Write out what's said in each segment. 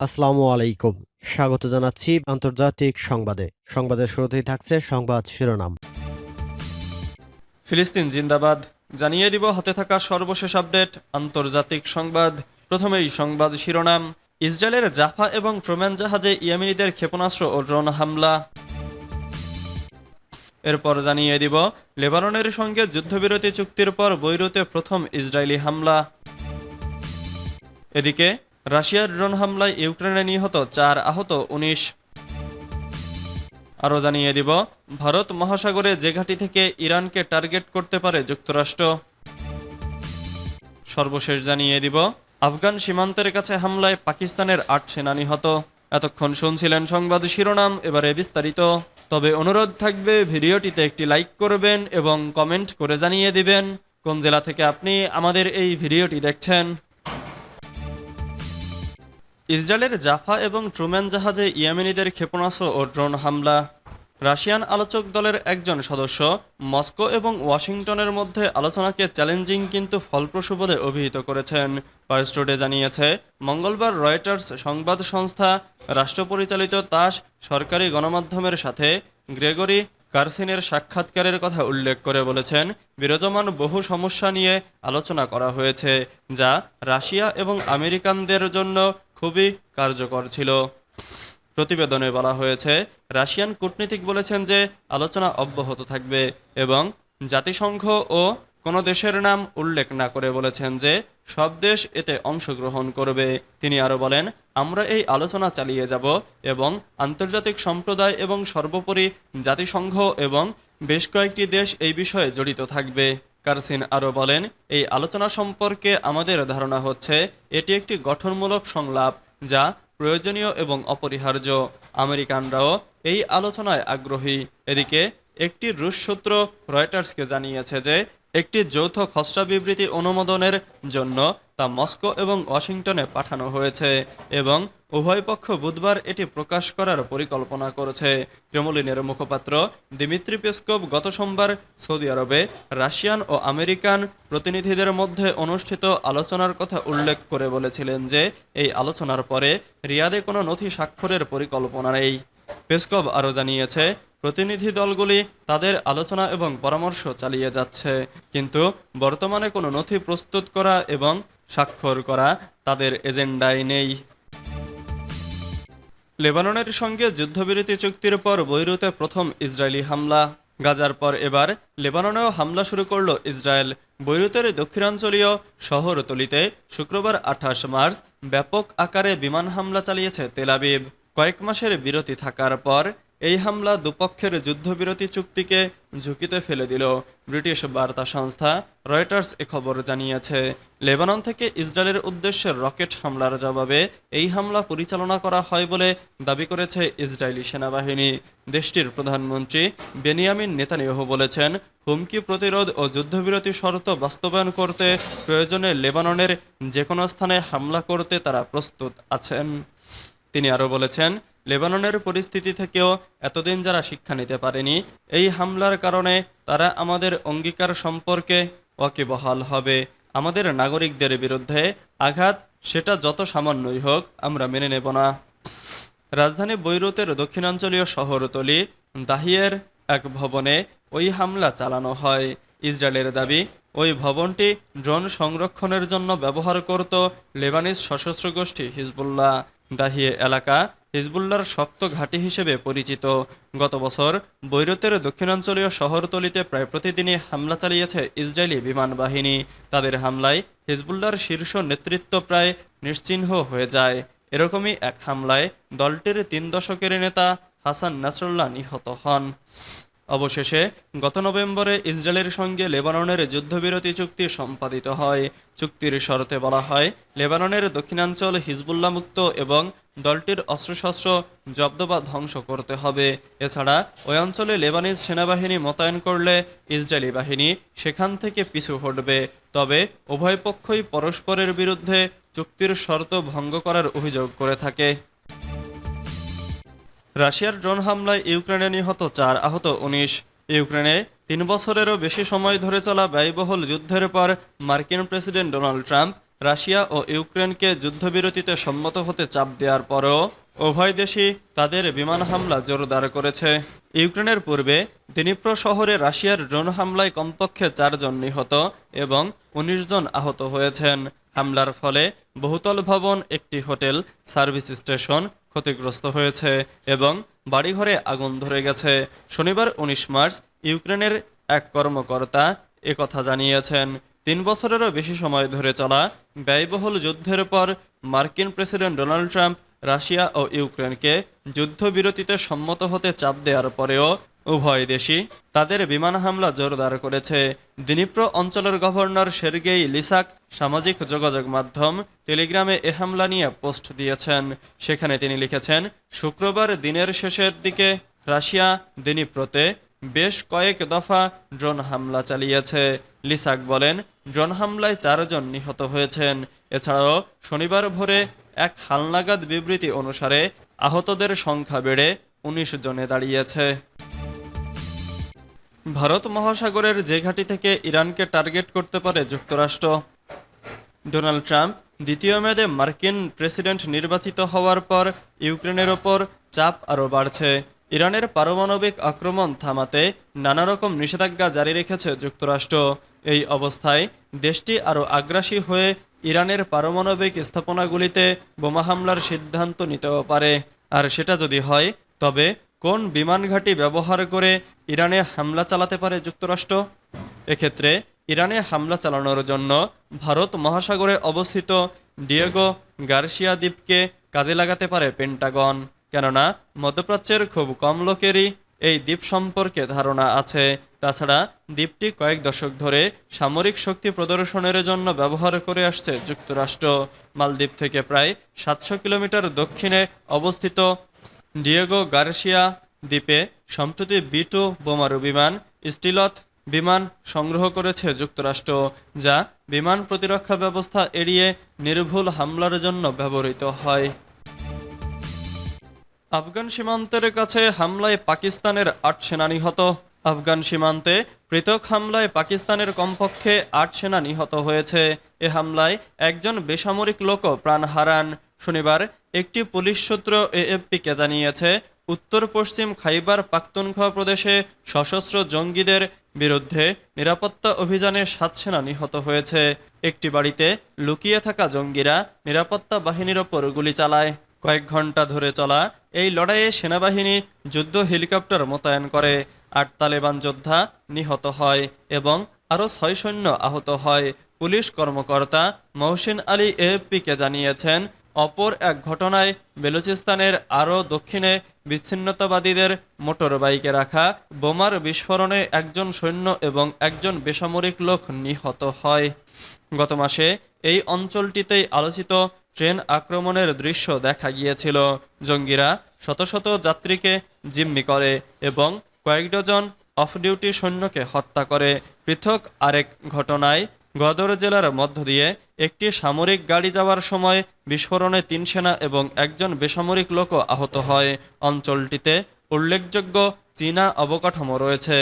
আসসালামু আলাইকুম। স্বাগত জানাচ্ছি আন্তর্জাতিক সংবাদে। সংবাদের শুরুতেই থাকছে সংবাদ শিরোনাম। ফিলিস্তিন জিন্দাবাদ। জানিয়ে দিব, হাতে থাকা সর্বশেষ আপডেট, আন্তর্জাতিক সংবাদ। প্রথমেই সংবাদ শিরোনাম। ইসরায়েলের জাফা এবং ট্রোম্যান জাহাজে ইয়েমেনিদের ক্ষেপণাস্ত্র ও ড্রোন হামলা। এরপর জানিয়ে দিব, লেবাননের সঙ্গে যুদ্ধবিরতি চুক্তির পর বৈরুতে প্রথম ইসরায়েলি হামলা। এদিকে রাশিয়ার ড্রোন হামলায় ইউক্রেনে নিহত চার আহত, উনিশ। আরও জানিয়ে দিব, ভারত মহাসাগরে যে ঘাঁটি থেকে ইরানকে টার্গেট করতে পারে যুক্তরাষ্ট্র। সর্বশেষ জানিয়ে দিব, আফগান সীমান্তের কাছে হামলায় পাকিস্তানের আট সেনা নিহত। এতক্ষণ শুনছিলেন সংবাদ শিরোনাম, এবারে বিস্তারিত। তবে অনুরোধ থাকবে, ভিডিওটিতে একটি লাইক করবেন এবং কমেন্ট করে জানিয়ে দিবেন, কোন জেলা থেকে আপনি আমাদের এই ভিডিওটি দেখছেন। ইসরায়েলের জাফা এবং ট্রুম্যান জাহাজে ইয়েমেনিদের ক্ষেপণাস্ত্র ও ড্রোন হামলা। রাশিয়ান আলোচক দলের একজন সদস্য মস্কো এবং ওয়াশিংটনের মধ্যে আলোচনাকে চ্যালেঞ্জিং কিন্তু ফলপ্রসূ বলে অভিহিত করেছেন। পার্সটোডে জানিয়েছে, মঙ্গলবার রয়টার্স সংবাদ সংস্থা রাষ্ট্রপরিচালিত তাস সরকারি গণমাধ্যমের সাথে গ্রেগরি কার্সিনের সাক্ষাৎকারের কথা উল্লেখ করে বলেছেন, বিরাজমান বহু সমস্যা নিয়ে আলোচনা করা হয়েছে, যা রাশিয়া এবং আমেরিকানদের জন্য খুবই কার্যকর ছিল। প্রতিবেদনে বলা হয়েছে, রাশিয়ান কূটনীতিক বলেছেন যে আলোচনা অব্যাহত থাকবে এবং জাতিসংঘ ও কোনো দেশের নাম উল্লেখ না করে বলেছেন যে সব দেশ এতে অংশগ্রহণ করবে। তিনি আরও বলেন, আমরা এই আলোচনা চালিয়ে যাব এবং আন্তর্জাতিক সম্প্রদায় এবং সর্বোপরি জাতিসংঘ এবং বেশ কয়েকটি দেশ এই বিষয়ে জড়িত থাকবে। কারসিন আরও বলেন, এই আলোচনা সম্পর্কে আমাদের ধারণা হচ্ছে, এটি একটি গঠনমূলক সংলাপ যা প্রয়োজনীয় এবং অপরিহার্য। আমেরিকানরাও এই আলোচনায় আগ্রহী। এদিকে একটি রুশ সূত্র রয়টার্সকে জানিয়েছে যে একটি যৌথ খসড়া বিবৃতি অনুমোদনের জন্য তা মস্কো এবং ওয়াশিংটনে পাঠানো হয়েছে এবং উভয় পক্ষ বুধবার এটি প্রকাশ করার পরিকল্পনা করেছে। ক্রেমলিনের মুখপাত্র দিমিত্রি পেসকোভ গত সোমবার সৌদি আরবে রাশিয়ান ও আমেরিকান প্রতিনিধিদের মধ্যে অনুষ্ঠিত আলোচনার কথা উল্লেখ করে বলেছিলেন যে, এই আলোচনার পরে রিয়াদে কোনো নথি স্বাক্ষরের পরিকল্পনা নেই। পেসকভ আরও জানিয়েছে প্রতিনিধি দলগুলি তাদের আলোচনা এবং পরামর্শ চালিয়ে যাচ্ছে। কিন্তু বর্তমানে কোনো নথি প্রস্তুত করা এবং স্বাক্ষর করা তাদের এজেন্ডায় নেই। লেবাননের সঙ্গে যুদ্ধবিরতি চুক্তির পর বৈরুতে প্রথম ইসরায়েলি হামলা। গাজার পর এবার লেবাননেও হামলা শুরু করল ইসরায়েল। বৈরুতের দক্ষিণাঞ্চলীয় শহরতলিতে শুক্রবার আঠাশ মার্চ ব্যাপক আকারে বিমান হামলা চালিয়েছে তেলাবিব কয়েক মাসের বিরতি থাকার পর এই হামলা দুপক্ষের যুদ্ধবিরতি চুক্তিকে ঝুঁকিতে ফেলে দিল। ব্রিটিশ বার্তা সংস্থা রয়টার্স এ খবর জানিয়েছে, লেবানন থেকে ইসরায়েলের উদ্দেশ্যে রকেট হামলার জবাবে এই হামলা পরিচালনা করা হয় বলে দাবি করেছে ইসরায়েলি সেনাবাহিনী। দেশটির প্রধানমন্ত্রী বেনিয়ামিন নেতানিয়াহু বলেছেন, হুমকি প্রতিরোধ ও যুদ্ধবিরতি শর্ত বাস্তবায়ন করতে প্রয়োজনে লেবাননের যে কোনো স্থানে হামলা করতে তারা প্রস্তুত আছেন। তিনি আরও বলেছেন লেবাননের পরিস্থিতি থেকেও এতদিন যারা শিক্ষা নিতে পারেনি, এই হামলার কারণে তারা আমাদের অঙ্গীকার সম্পর্কে ওয়াকিবহাল হবে। আমাদের নাগরিকদের বিরুদ্ধে আঘাত, সেটা যত সামান্যই হোক, আমরা মেনে নেব না। রাজধানী বৈরুতের দক্ষিণাঞ্চলীয় শহরতলি, দাহিয়ের এক ভবনে ওই হামলা চালানো হয়। ইসরায়েলের দাবি, ওই ভবনটি ড্রোন সংরক্ষণের জন্য ব্যবহার করত লেবানিজ সশস্ত্র গোষ্ঠী হিজবুল্লাহ। দাহিয়ে এলাকা হিজবুল্লার শক্ত ঘাঁটি হিসেবে পরিচিত। গত বছর বৈরতের দক্ষিণাঞ্চলীয় শহরতলিতে প্রায় প্রতিদিনই হামলা চালিয়েছে ইসরায়েলি বিমান বাহিনী। তাদের হামলায় হিজবুল্লার শীর্ষ নেতৃত্ব প্রায় নিশ্চিহ্ন হয়ে যায়। এরকমই এক হামলায় দলটির তিন দশকের নেতা হাসান নাসরুল্লাহ নিহত হন। অবশেষে গত নভেম্বরে ইসরায়েলের সঙ্গে লেবাননের যুদ্ধবিরতি চুক্তি সম্পাদিত হয়। চুক্তির শর্তে বলা হয়, লেবাননের দক্ষিণাঞ্চল হিজবুল্লাহ মুক্ত এবং দলটির অস্ত্রশস্ত্র জব্দ বা ধ্বংস করতে হবে। এছাড়া, ওই অঞ্চলে লেবানিজ সেনাবাহিনী মোতায়েন করলে ইসরায়েলি বাহিনী সেখান থেকে পিছু হটবে। তবে উভয় পক্ষই পরস্পরের বিরুদ্ধে চুক্তির শর্ত ভঙ্গ করার অভিযোগ করে থাকে। রাশিয়ার ড্রোন হামলায় ইউক্রেনে নিহত চার আহত উনিশ। ইউক্রেনে তিন বছরেরও বেশি সময় ধরে চলা ব্যয়বহুল যুদ্ধের পর মার্কিন প্রেসিডেন্ট ডোনাল্ড ট্রাম্প রাশিয়া ও ইউক্রেনকে যুদ্ধবিরতিতে সম্মত হতে চাপ দেওয়ার পরেও উভয় দেশই তাদের বিমান হামলা জোরদার করেছে। ইউক্রেনের পূর্বে দিনিপ্র শহরে রাশিয়ার ড্রোন হামলায় কমপক্ষে চারজন নিহত এবং ১৯ জন আহত হয়েছেন। হামলার ফলে বহুতল ভবন, একটি হোটেল, সার্ভিস স্টেশন ক্ষতিগ্রস্ত হয়েছে এবং বাড়িঘরে আগুন ধরে গেছে। শনিবার ১৯ মার্চ ইউক্রেনের এক কর্মকর্তা কথা জানিয়েছেন। তিন বছরেরও বেশি সময় ধরে চলা ব্যয়বহুল যুদ্ধের পর মার্কিন প্রেসিডেন্ট ডোনাল্ড ট্রাম্প রাশিয়া ও ইউক্রেনকে যুদ্ধবিরতিতে সম্মত হতে চাপ দেওয়ার পরেও উভয় দেশই তাদের বিমান হামলা জোরদার করেছে। দিনিপ্র অঞ্চলের গভর্নর সের্গেই লিসাক সামাজিক যোগাযোগ মাধ্যম টেলিগ্রামে এ হামলা নিয়ে পোস্ট দিয়েছেন। সেখানে তিনি লিখেছেন, শুক্রবার দিনের শেষের দিকে রাশিয়া দিনিপ্রতে বেশ কয়েক দফা ড্রোন হামলা চালিয়েছে। লিসাক বলেন, ড্রোন হামলায় চারজন নিহত হয়েছেন। এছাড়াও শনিবার ভোরে এক হালনাগাদ বিবৃতি অনুসারে আহতদের সংখ্যা বেড়ে উনিশ জনে দাঁড়িয়েছে। ভারত মহাসাগরের যে ঘাঁটি থেকে ইরানকে টার্গেট করতে পারে যুক্তরাষ্ট্র। ডোনাল্ড ট্রাম্প দ্বিতীয় মেয়াদে মার্কিন প্রেসিডেন্ট নির্বাচিত হওয়ার পর ইউক্রেনের ওপর চাপ আরও বাড়ছে। ইরানের পারমাণবিক আক্রমণ থামাতে নানা রকম নিষেধাজ্ঞা জারি রেখেছে যুক্তরাষ্ট্র। এই অবস্থায় দেশটি আরও আগ্রাসী হয়ে ইরানের পারমাণবিক স্থাপনাগুলিতে বোমা হামলার সিদ্ধান্ত নিতেও পারে। আর সেটা যদি হয়, তবে কোন বিমান ঘাঁটি ব্যবহার করে ইরানে হামলা চালাতে পারে যুক্তরাষ্ট্র? এক্ষেত্রে ইরানে হামলা চালানোর জন্য ভারত মহাসাগরে অবস্থিত ডিয়েগো গার্সিয়া দ্বীপকে কাজে লাগাতে পারে পেন্টাগন। কেননা মধ্যপ্রাচ্যের খুব কম লোকেরই এই দ্বীপ সম্পর্কে ধারণা আছে। তাছাড়া দ্বীপটি কয়েক দশক ধরে সামরিক শক্তি প্রদর্শনের জন্য ব্যবহার করে আসছে যুক্তরাষ্ট্র। মালদ্বীপ থেকে প্রায় সাতশো কিলোমিটার দক্ষিণে অবস্থিত ডিয়েগো গার্সিয়া দ্বীপে, সম্প্রতি বিটু বোমারু বিমান স্টিলথ বিমান সংগ্রহ করেছে যুক্তরাষ্ট্র, যা বিমান প্রতিরক্ষা ব্যবস্থা এড়িয়ে নির্ভুল হামলার জন্য ব্যবহৃত হয়। আফগান সীমান্তের কাছে হামলায় পাকিস্তানের আট সেনা নিহত। আফগান সীমান্তে পৃথক হামলায় পাকিস্তানের কমপক্ষে আট সেনা নিহত হয়েছে। এ হামলায় একজন বেসামরিক লোকও প্রাণ হারান। শনিবার একটি পুলিশ সূত্র এএফপিকে জানিয়েছে, উত্তর পশ্চিম খাইবার পাখতুনখোয়া প্রদেশে সশস্ত্র জঙ্গিদের বিরুদ্ধে নিরাপত্তা অভিযানে সাত সেনা নিহত হয়েছে। একটি বাড়িতে লুকিয়ে থাকা জঙ্গিরা নিরাপত্তা বাহিনীর ওপর গুলি চালায়। কয়েক ঘণ্টা ধরে চলা এই লড়াইয়ে সেনাবাহিনী যুদ্ধ হেলিকপ্টার মোতায়েন করে। আট তালেবান যোদ্ধা নিহত হয় এবং আরও ছয় সৈন্য আহত হয়। পুলিশ কর্মকর্তা মহসিন আলী এএফপিকে জানিয়েছেন অপর এক ঘটনায় বেলুচিস্তানের আরও দক্ষিণে বিচ্ছিন্নতাবাদীদের মোটর বাইকে রাখা বোমার বিস্ফোরণে একজন সৈন্য এবং একজন বেসামরিক লোক নিহত হয়। গত মাসে এই অঞ্চলটিতেই আলোচিত ট্রেন আক্রমণের দৃশ্য দেখা গিয়েছিল। জঙ্গিরা শত শত যাত্রীকে জিম্মি করে এবং কয়েক ডজন অফ ডিউটি সৈন্যকে হত্যা করে। পৃথক আরেক ঘটনায় গদর জেলার মধ্য দিয়ে একটি সামরিক গাড়ি যাওয়ার সময় বিস্ফোরণে তিন সেনা এবং একজন বেসামরিক লোকও আহত হয়। অঞ্চলটিতে উল্লেখযোগ্য চীনা অবকাঠামো রয়েছে।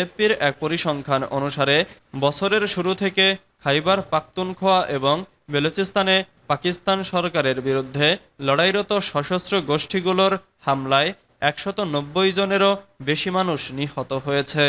এপির এক পরিসংখ্যান অনুসারে, বছরের শুরু থেকে খাইবার পাখতুনখোয়া এবং বেলুচিস্তানে পাকিস্তান সরকারের বিরুদ্ধে লড়াইরত সশস্ত্র গোষ্ঠীগুলোর হামলায় একশত নব্বই জনেরও বেশি মানুষ নিহত হয়েছে।